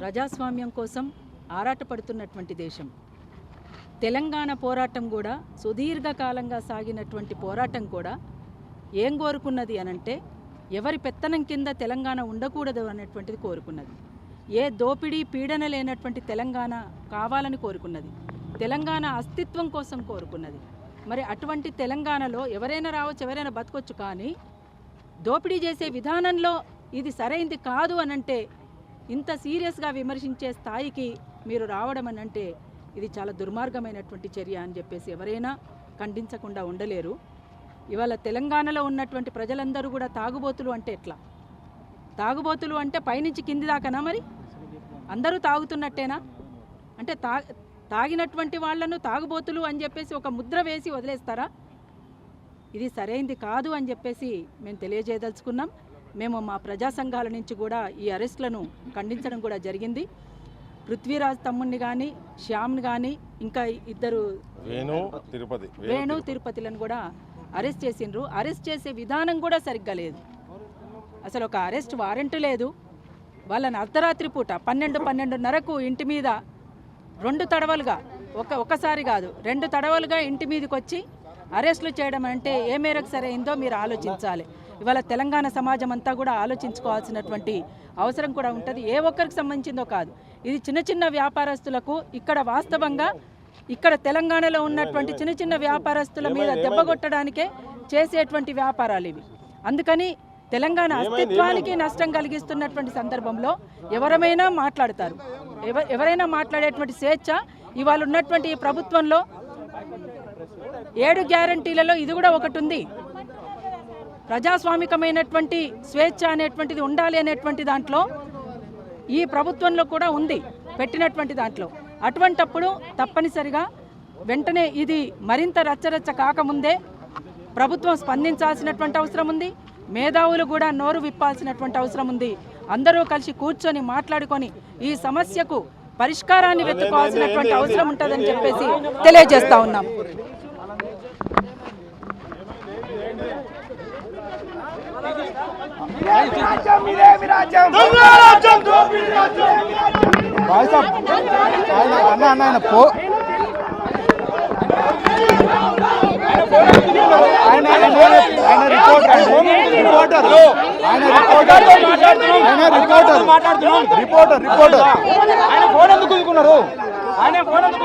ప్రజాస్వామ్యం కోసం ఆరాటపడుతున్నటువంటి దేశం. తెలంగాణ పోరాటం కూడా సుదీర్ఘకాలంగా సాగినటువంటి పోరాటం కూడా ఏం కోరుకున్నది అనంటే ఎవరి పెత్తనం కింద తెలంగాణ ఉండకూడదు అనేటువంటిది కోరుకున్నది. ఏ దోపిడీ పీడన లేనటువంటి తెలంగాణ కావాలని కోరుకున్నది. తెలంగాణ అస్తిత్వం కోసం కోరుకున్నది. మరి అటువంటి తెలంగాణలో ఎవరైనా రావచ్చు ఎవరైనా బతకొచ్చు కానీ దోపిడీ చేసే విధానంలో ఇది సరైంది కాదు అనంటే ఇంత సీరియస్గా విమర్శించే స్థాయికి మీరు రావడం అనంటే ఇది చాలా దుర్మార్గమైనటువంటి చర్య అని చెప్పేసి ఎవరైనా ఖండించకుండా ఉండలేరు. ఇవాళ తెలంగాణలో ఉన్నటువంటి ప్రజలందరూ కూడా తాగుబోతులు అంటే ఎట్లా? తాగుబోతులు అంటే పైనుంచి కింది దాకానా మరి? అందరూ తాగుతున్నట్టేనా? అంటే తా తాగినటువంటి వాళ్ళను తాగుబోతులు అని చెప్పేసి ఒక ముద్ర వేసి వదిలేస్తారా? ఇది సరైంది కాదు అని చెప్పేసి మేము తెలియజేయదలుచుకున్నాం. మేము మా ప్రజా సంఘాల నుంచి కూడా ఈ అరెస్ట్లను ఖండించడం కూడా జరిగింది. పృథ్వీరాజ్ తమ్ముడిని కానీ శ్యామ్ని కానీ ఇంకా ఇద్దరు వేణు తిరుపతి వేణు తిరుపతిలను కూడా అరెస్ట్ చేసిండ్రు. అరెస్ట్ చేసే విధానం కూడా సరిగ్గా లేదు. అసలు ఒక అరెస్ట్ వారెంట్ లేదు. వాళ్ళని అర్ధరాత్రి పూట పన్నెండు పన్నెండున్నరకు ఇంటి మీద రెండు తడవలుగా ఒక ఒకసారి కాదు రెండు తడవలుగా ఇంటి మీదకి వచ్చి అరెస్టులు చేయడం అంటే ఏ మేరకు సరైందో మీరు ఆలోచించాలి. ఇవాళ తెలంగాణ సమాజం అంతా కూడా ఆలోచించుకోవాల్సినటువంటి అవసరం కూడా ఉంటుంది. ఏ ఒక్కరికి సంబంధించిందో కాదు. ఇది చిన్న చిన్న వ్యాపారస్తులకు ఇక్కడ వాస్తవంగా ఇక్కడ తెలంగాణలో ఉన్నటువంటి చిన్న చిన్న వ్యాపారస్తుల మీద దెబ్బ కొట్టడానికే చేసేటువంటి వ్యాపారాలు ఇవి. అందుకని తెలంగాణ అస్తిత్వానికి నష్టం కలిగిస్తున్నటువంటి సందర్భంలో ఎవరమైనా మాట్లాడతారు. ఎవ ఎవరైనా మాట్లాడేటువంటి స్వేచ్ఛ ఇవాళ ఉన్నటువంటి ఈ ప్రభుత్వంలో ఏడు గ్యారంటీలలో ఇది కూడా ఒకటి ఉంది. ప్రజాస్వామికమైనటువంటి స్వేచ్ఛ అనేటువంటిది ఉండాలి అనేటువంటి దాంట్లో ఈ ప్రభుత్వంలో కూడా ఉంది పెట్టినటువంటి దాంట్లో. అటువంటప్పుడు తప్పనిసరిగా వెంటనే ఇది మరింత రచ్చరచ్చ కాకముందే ప్రభుత్వం స్పందించాల్సినటువంటి అవసరం ఉంది మేధావులు కూడా నోరు విప్పాల్సినటువంటి అవసరం ఉంది. అందరూ కలిసి కూర్చొని మాట్లాడుకొని ఈ సమస్యకు పరిష్కారాన్ని వెతుకోవాల్సినటువంటి అవసరం ఉంటుందని చెప్పేసి తెలియజేస్తా ఉన్నాం. అన్న అన్న ఆయన పో ఆయన ఆయన రిపోర్టర్ రిపోర్టర్ ఆయన రిపోర్టర్ ఆయన రిపోర్టర్ రిపోర్టర్ రిపోర్టర్ ఆయన ఫోన్ ఎందుకు ఆయన ఫోన్ ఎందుకు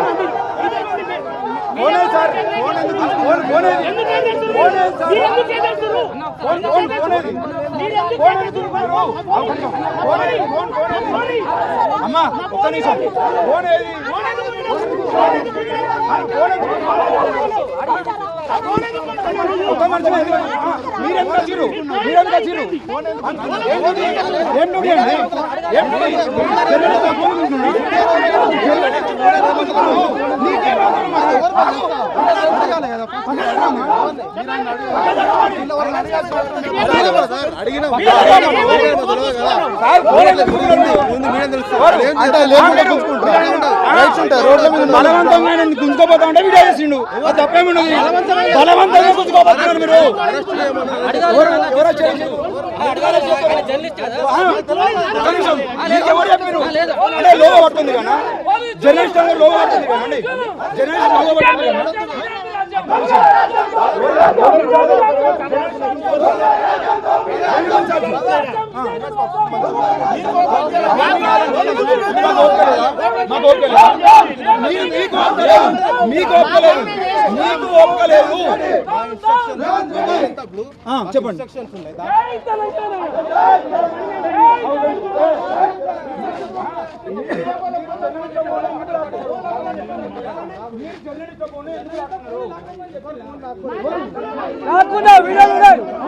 ఫోన్ సార్ ఫోన్ ఎందుకు ఫోన్ ఫోన్ ఏది? Phone sir? Phone phone phone ఏది? ఫోన్ ఎందుకు గుంజుకున్నారు? ఒక్క నిమిషం. ఫోన్ ఏది? ఫోన్ ఫోన్ ఏది? అమ్మా ఒక్క నిమిషం ఫోన్ ఏది ఒక్క మనిషి ఎందుకు? ఆ, మీరెందుకు వచ్చిర్రు మీరెందుకు వచ్చిర్రు ఏం డ్యూటీ ఏం డ్యూటీ 不好下来 బలవంతంగా గుంజుకోపోతా ఉంటే వీడియో చేసిండు అది బలవంతంగా గుంజుకోపోతున్నాడు మీరు జర్నలిస్ట్ ఎవరో లోగో పడుతుంది కదా జర్నలిస్ట్ అందరూ లోగో పడుతుంది కదా జర్నలిస్ట్ లోగో పడుతుంది మాకు మీరు మీకు లేదు. మీకు ఒప్పలేదు మీకు ఒప్పలేదు లేదు. ఆ, చెప్పండి నాకున్నా వీడియోలు ఉన్నాయి వీడియోలు ఉన్నాయి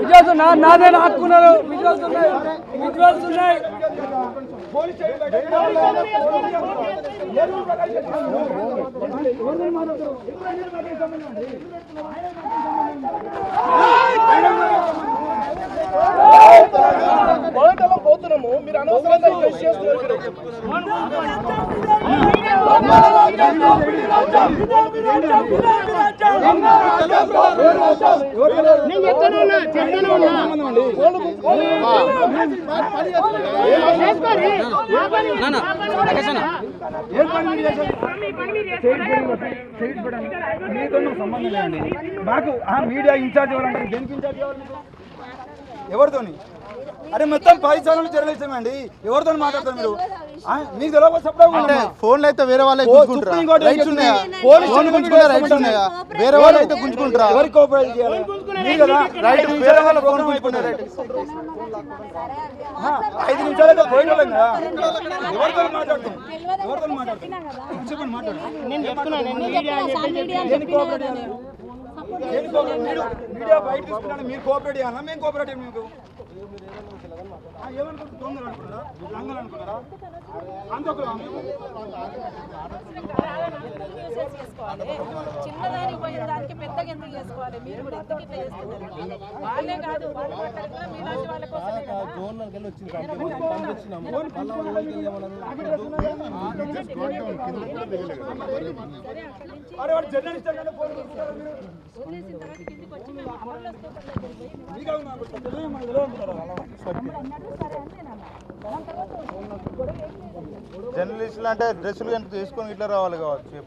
విజువల్స్ నా నాదే నాకున్నారు విజువల్స్ ఉన్నాయి. విజువల్స్ ఉన్నాయి. పోలీసు మీరు అనవసరంగా చేస్తున్నారు. నేను చెప్తానే ఉన్నా ఉన్నా మీతో సంబంధం లేదండి. మాకు ఆ మీడియా ఇన్ఛార్జ్ ఎవరంటారు? దేనికి ఇన్ఛార్జ్ ఎవరు ఎవరితోని? అరే మొత్తం పది ఛానల్ జర్నలిస్టం అండి ఎవరితో మాట్లాడతారు మీరు? ఆ, మీకు తెలియకపోతే. ఫోన్లు అయితే వేరే వాళ్ళే గుంజుకుంటారా? వేరే వాళ్ళు అయితే గుంజుకుంటారా? ఎవరికి కోఆపరేట్ చేయాలి? మీరు కదా రైట్ ఐదు వేరే నిమిషాలు వాళ్ళ ఫోన్ ఆ, ఐదు నిమిషాలు అయితే పోయిన వాళ్ళం కదా ఎవరితో మాట్లాడతాం ఎవరితో మాట్లాడతాం చెప్పండి నేను చెప్తున్నాను నేను కోఆపరేట్ చేయాలి మీడియా బయట తీసుకున్నాను మీరు కోఆపరేట్ చేయాలన్నా మేము కోఆపరేట్ మీకు? ఏమనుకుంటారు దొంగలు అనుకున్నారా లంగలు అనుకున్నారా చిన్నదానికి పోయిన దానికి పెద్దగా ఎందుకు చేసుకోవాలి? మీరు కూడా ఎందుకు ఇట్లా చేస్తున్నారు? వాళ్ళే కాదు వాళ్ళు మాట్లాడుతున్నా మీలాంటి వాళ్ళ కోసమే కదా. అరే వాడు జర్నలిస్ట్ అంటే ఫోన్ చేస్తున్నారు మీరు పోలీసు తర్వాత కిందికి వచ్చి మేము అమలు వస్తూ మీకు అవునా జర్నలిస్టులు అంటే డ్రెస్సులు కనుక తీసుకొని ఇట్లా రావాలి కావచ్చు